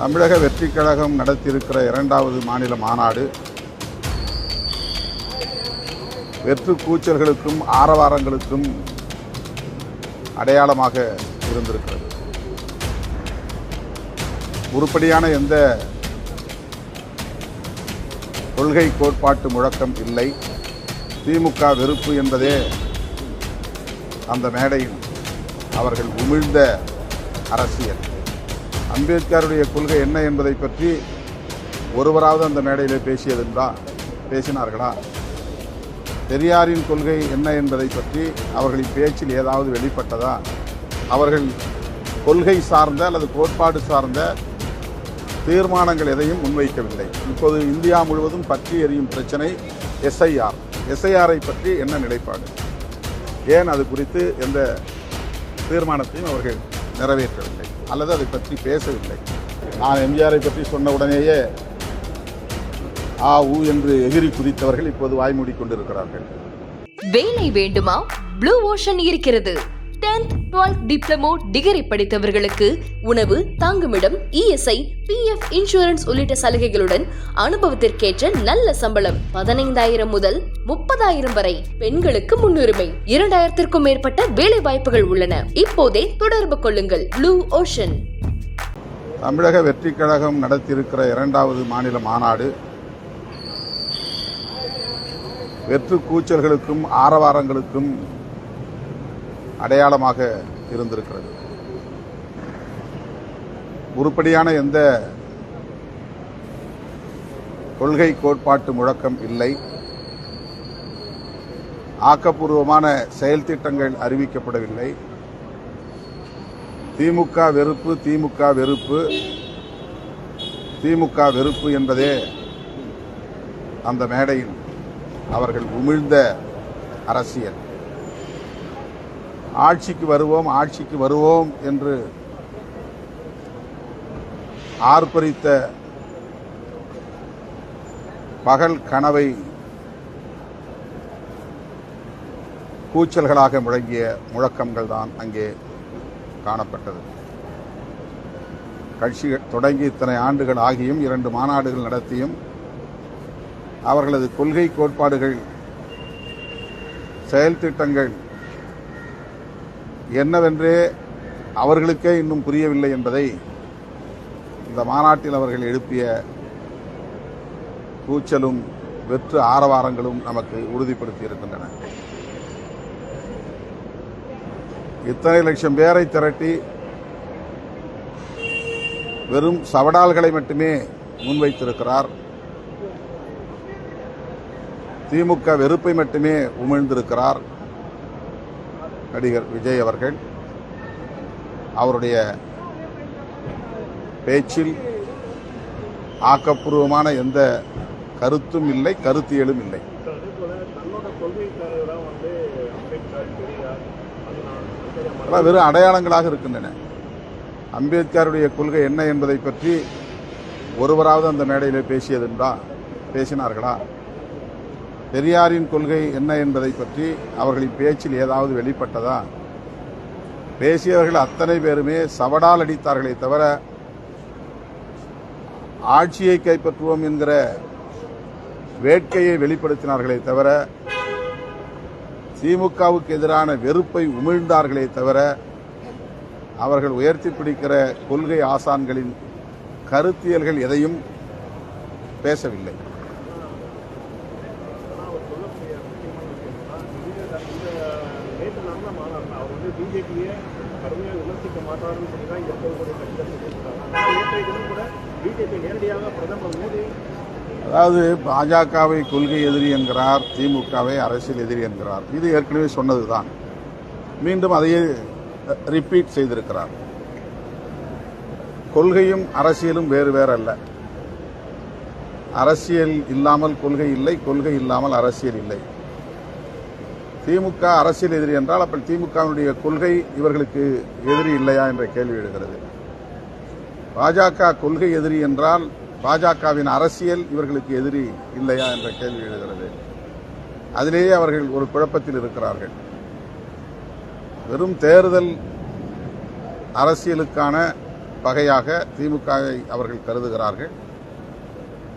தமிழக வெற்றி கழகம் நடத்தியிருக்கிற இரண்டாவது மாநில மாநாடு. வெற்று கூச்சல்களுக்கும் ஆரவாரங்களுக்கும் அடையாளமாக இருந்திருக்கிறது. உருப்படியான எந்த கொள்கை கோட்பாட்டு முழக்கம் இல்லை. திமுக வெறுப்பு என்பதே அந்த மேடையில் அவர்கள் உமிழ்ந்த அரசியல். அம்பேத்கருடைய கொள்கை என்ன என்பதை பற்றி ஒருவராவது அந்த மேடையில் பேசியதென்றா பேசினார்களா? பெரியாரின் கொள்கை என்ன என்பதை பற்றி அவர்களின் பேச்சில் ஏதாவது வெளிப்பட்டதா? அவர்கள் கொள்கை சார்ந்த அல்லது கோட்பாடு சார்ந்த தீர்மானங்கள் எதையும் முன்வைக்கவில்லை. இப்போது இந்தியா முழுவதும் பற்றி எரியும் பிரச்சனை எஸ்ஐஆர். எஸ்ஐஆரை பற்றி என்ன நிலைப்பாடு? ஏன் அது குறித்து எந்த தீர்மானத்தையும் அவர்கள் நிறைவேற்றவில்லை. அல்லது அதை பற்றி பேசவில்லை. நான் எம்ஜிஆரை பற்றி சொன்ன உடனேயே ஆ ஊ என்று எகிரி குதித்தவர்கள் இப்போது வாய்மூடி கொண்டிருக்கிறார்கள். வேலை வேண்டுமா? ப்ளூ ஓஷன் இருக்கிறது. 10th 12th டிப்ளமோ டிகிரி படித்தவர்களுக்கு உணவு தங்குமிடம் இஎஸ்ஐ பிஎஃப் இன்சூரன்ஸ் உள்ளிட்ட சலுகைகளுடன் அனுபவத்திற்கேற்ற நல்ல சம்பளம் பதினைந்தாயிரம் முதல் முப்பதாயிரம் வரை பெண்களுக்கு முன்னுரிமை. இரண்டாயிரத்திற்கும் மேற்பட்ட வேலை வாய்ப்புகள் உள்ளன. இப்போதே தொடர்பு கொள்ளுங்கள். ப்ளூ ஓஷன் தமிழக வெற்றி கழகம் நடத்தியிருக்கிற இரண்டாவது மாநில மாநாடு வெற்று கூச்சல்களுக்கும் ஆரவாரங்களுக்கும் அடையாளமாக இருந்திருக்கிறது. உருப்படியான எந்த கொள்கை கோட்பாட்டு முழக்கம் இல்லை. ஆக்கப்பூர்வமான செயல் திட்டங்கள் அறிவிக்கப்படவில்லை. திமுக வெறுப்பு திமுக வெறுப்பு திமுக வெறுப்பு என்பதே அந்த மேடையில் அவர்கள் உமிழ்ந்த அரசியல். ஆட்சிக்கு வருவோம் ஆட்சிக்கு வருவோம் என்று ஆர்ப்பரித்த பகல் கனவை கூச்சல்களாக முழங்கிய முழக்கங்கள் தான் அங்கே காணப்பட்டது. கட்சி தொடங்கி இத்தனை ஆண்டுகள் ஆகியும் இரண்டு மாநாடுகள் நடத்தியும் அவர்களது கொள்கை கோட்பாடுகள் செயல் திட்டங்கள் என்னவென்றே அவர்களுக்கே இன்னும் புரியவில்லை என்பதை இந்த மாநாட்டில் அவர்கள் எழுப்பிய கூச்சலும் வெற்று ஆரவாரங்களும் நமக்கு உறுதிப்படுத்தி இருக்கின்றன. இத்தனை லட்சம் பேரை திரட்டி வெறும் சவடால்களை மட்டுமே முன்வைத்திருக்கிறார். திமுக வெறுப்பை மட்டுமே உமிழ்ந்திருக்கிறார். நடிகர் விஜய் அவர்கள் அவருடைய பேச்சில் ஆக்கப்பூர்வமான எந்த கருத்தும் இல்லை கருத்தியலும் இல்லை. வெறும் அடையாளங்களாக இருக்கின்றன. அம்பேத்கருடைய கொள்கை என்ன என்பதை பற்றி ஒருவராவது அந்த மேடையில் பேசியதுண்டா பேசினார்களா? பெரியாரின் கொள்கை என்ன என்பதை பற்றி அவர்களின் பேச்சில் ஏதாவது வெளிப்பட்டதா? பேசியவர்கள் அத்தனை பேருமே சவடால் அடித்தார்களே தவிர ஆட்சியை கைப்பற்றுவோம் என்கிற வேட்கையை வெளிப்படுத்தினார்களே தவிர திமுகவுக்கு எதிரான வெறுப்பை உமிழ்ந்தார்களே தவிர அவர்கள் உயர்த்தி பிடிக்கிற கொள்கை ஆசான்களின் கருத்தியல்கள் எதையும் பேசவில்லை. நல்ல என்னன்னா, அவர் வந்து பிஜேபியை கடுமையாக விமர்சிக்க மாட்டாருன்னு சொல்லி தான் இங்கே இருக்கக்கூடிய கட்சிகள் சொல்லியிருக்காங்க. நேற்றைய தினம் கூட பிஜேபி நேரடியாக பிரதமர் மோடி அதாவது பாஜகவை கொள்கை எதிரி என்கிறார் திமுகவை அரசியல் எதிரி என்கிறார். இது ஏற்கனவே சொன்னதுதான். மீண்டும் அதையே ரிப்பீட் செய்திருக்கிறார். கொள்கையும் அரசியலும் வேறு வேறு அல்ல. அரசியல் இல்லாமல் கொள்கை இல்லை கொள்கை இல்லாமல் அரசியல் இல்லை. திமுக அரசியல் எதிரி என்றால் அப்படி திமுகவினுடைய கொள்கை இவர்களுக்கு எதிரி இல்லையா என்ற கேள்வி எழுகிறது. பாஜக கொள்கை எதிரி என்றால் பாஜகவின் அரசியல் இவர்களுக்கு எதிரி இல்லையா என்ற கேள்வி எழுகிறது. அதிலேயே அவர்கள் ஒரு குழப்பத்தில் இருக்கிறார்கள். வெறும் தேர்தல் அரசியலுக்கான பகையாக திமுகவை அவர்கள் கருதுகிறார்கள்.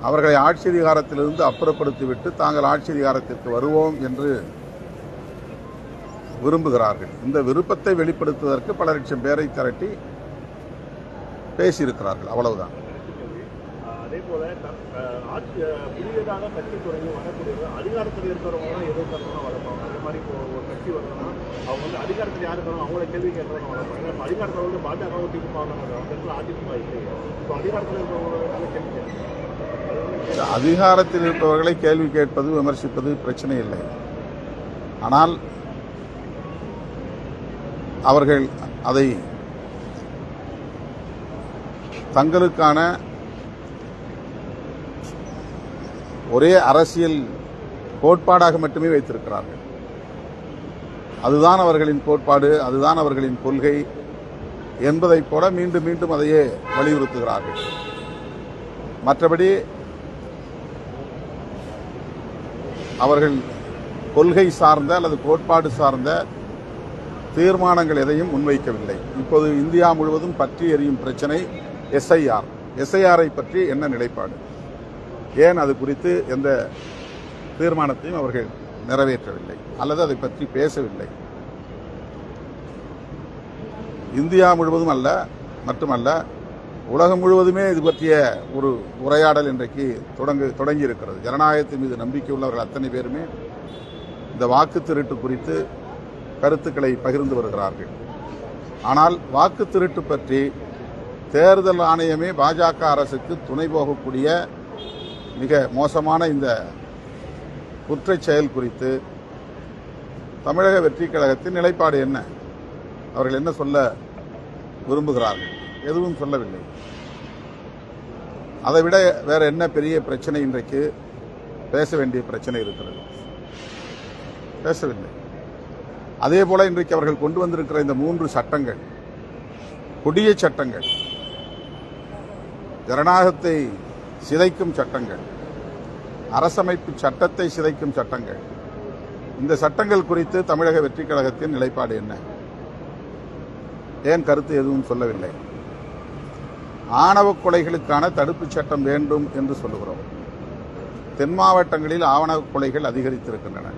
அவர்களை ஆட்சி அதிகாரத்திலிருந்து அப்புறப்படுத்திவிட்டு தாங்கள் ஆட்சி அதிகாரத்திற்கு வருவோம் என்று விரும்புகிறார்கள். இந்த விருப்பத்தை வெளிப்படுத்துவதற்கு பல லட்சம் பேரை திரட்டி பேசியிருக்கிறார்கள். அவ்வளவுதான். அதே போல புதியதாக கட்சி தொடங்கி வரக்கூடியது அதிகாரத்தில் இருக்கிறவங்க தான் எதிர்க்கிறவங்க வரப்பாங்க அதே மாதிரி இப்போ ஒரு கட்சி வருதுன்னா அவங்க வந்து அதிகாரத்தில் யார் இருக்காங்க அவங்கள கேள்வி கேட்கறவங்க வரப்பாங்க இப்போ அதிகாரத்தில் வந்து பாஜக திமுக இடத்துல அதிமுக இல்லை இப்போ அதிகாரத்தில் இருக்கிறவங்க கேள்வி வந்து அதிகாரத்தில் இருப்பவர்களை கேள்வி கேட்பது விமர்சிப்பது பிரச்சனை இல்லை. ஆனால் அவர்கள் அதை தங்களுக்கான ஒரே அரசியல் கோட்பாடாக மட்டுமே வைத்திருக்கிறார்கள். அதுதான் அவர்களின் கோட்பாடு அதுதான் அவர்களின் கொள்கை என்பதைப் போல மீண்டும் மீண்டும் அதையே வலியுறுத்துகிறார்கள். மற்றபடி அவர்கள் கொள்கை சார்ந்த அல்லது கோட்பாடு சார்ந்த தீர்மானங்கள் எதையும் முன்வைக்கவில்லை. இப்போது இந்தியா முழுவதும் பற்றி எறியும் பிரச்சனை எஸ்ஐஆர். எஸ்ஐஆரை பற்றி என்ன நிலைப்பாடு? ஏன் அது குறித்து எந்த தீர்மானத்தையும் அவர்கள் நிறைவேற்றவில்லை அல்லது அதை பற்றி பேசவில்லை? இந்தியா முழுவதும் அல்ல மட்டுமல்ல உலகம் முழுவதுமே இது பற்றிய ஒரு உரையாடல் இன்றைக்கு தொடங்கு தொடங்கி இருக்கிறது ஜனநாயகத்தின் மீது நம்பிக்கை உள்ளவர்கள் அத்தனை பேருமே இந்த வாக்கு திருட்டு குறித்து கருத்துக்களை பகிர்ந்து வருகிறார்கள். ஆனால் வாக்கு திருட்டு பற்றி தேர்தல் ஆணையமே பாஜக அரசுக்கு துணை போகக்கூடிய மிக மோசமான இந்த குற்றச் செயல் குறித்து தமிழக வெற்றி கழகத்தின் நிலைப்பாடு என்ன? அவர்கள் என்ன சொல்ல விரும்புகிறார்கள்? எதுவும் சொல்லவில்லை. அதை விட வேற என்ன பெரிய பிரச்சனை இன்றைக்கு பேச வேண்டிய பிரச்சனை இருக்கிறது? பேசவில்லை. அதே போல இன்றைக்கு அவர்கள் கொண்டு வந்திருக்கிற இந்த மூன்று சட்டங்கள் கொடிய சட்டங்கள் ஜனநாயகத்தை சிதைக்கும் சட்டங்கள் அரசமைப்பு சட்டத்தை சிதைக்கும் சட்டங்கள். இந்த சட்டங்கள் குறித்து தமிழக வெற்றி கழகத்தின் நிலைப்பாடு என்ன? ஏன் கருத்து எதுவும் சொல்லவில்லை? ஆணவ கொலைகளுக்கான தடுப்புச் சட்டம் வேண்டும் என்று சொல்லுகிறோம். தென் மாவட்டங்களில் ஆணவ கொலைகள் அதிகரித்திருக்கின்றன.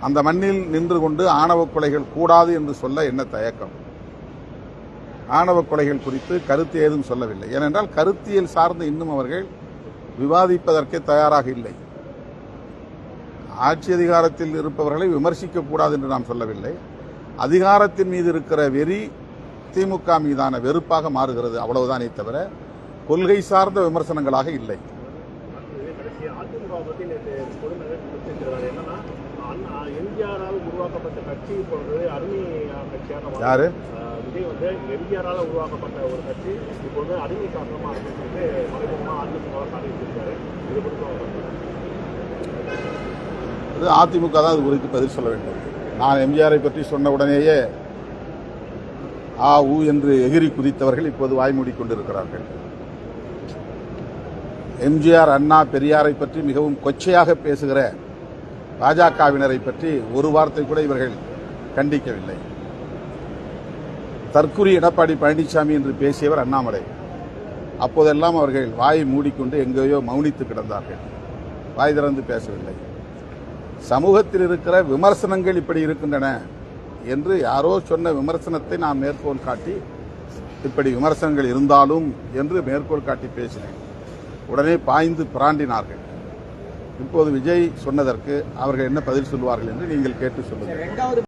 அந்த மண்ணில் நின்று கொண்டு ஆணவ கொலைகள் கூடாது என்று சொல்ல என்ன தயக்கம்? ஆணவ கொலைகள் குறித்து கருத்து ஏதும் சொல்லவில்லை. ஏனென்றால் கருத்தியல் சார்ந்து இன்னும் அவர்கள் விவாதிப்பதற்கே தயாராக இல்லை. ஆட்சி அதிகாரத்தில் இருப்பவர்களை விமர்சிக்க கூடாது என்று நாம் சொல்லவில்லை. அதிகாரத்தின் மீது இருக்கிற வெறி திமுக மீதான வெறுப்பாக மாறுகிறது அவ்வளவுதானே தவிர கொள்கை சார்ந்த விமர்சனங்களாக இல்லை. எம்ஜிஆரால் உருவாக்கப்பட்ட கட்சி இப்பொழுது அருமை கட்சியாக யாரு? விஜய் வந்து எம்ஜிஆரால் உருவாக்கப்பட்ட ஒரு கட்சி. இப்பொழுது அடிமை காரணமாக இருக்குன்னு மறைமுகமாக அதிமுக இது குறித்து அதிமுக தான் அது குறித்து பதில் சொல்ல வேண்டும். நான் எம்ஜிஆரை பற்றி சொன்ன உடனேயே ஆ ஊ என்று எகிரி குதித்தவர்கள் இப்போது வாய்மூடி கொண்டிருக்கிறார்கள். எம்ஜிஆர் அண்ணா பெரியாரை பற்றி மிகவும் கொச்சையாக பேசுகிற பாஜகவினரை பற்றி ஒரு வார்த்தை கூட இவர்கள் கண்டிக்கவில்லை. தற்குறி எடப்பாடி பழனிசாமி என்று பேசியவர் அண்ணாமலை. அப்போதெல்லாம் அவர்கள் வாயை மூடிக்கொண்டு எங்கேயோ மௌனித்து கிடந்தார்கள். வாய் திறந்து பேசவில்லை. சமூகத்தில் இருக்கிற விமர்சனங்கள் இப்படி இருக்கின்றன என்று யாரோ சொன்ன விமர்சனத்தை நான் மேற்கோள் காட்டி இப்படி விமர்சனங்கள் இருந்தாலும் என்று மேற்கோள் காட்டி பேசினேன். உடனே பாய்ந்து பிராண்டினார்கள். இப்போது விஜய் சொன்னதற்கு அவர்கள் என்ன பதில் சொல்வார்கள் என்று நீங்கள் கேட்டு சொல்லுங்கள்.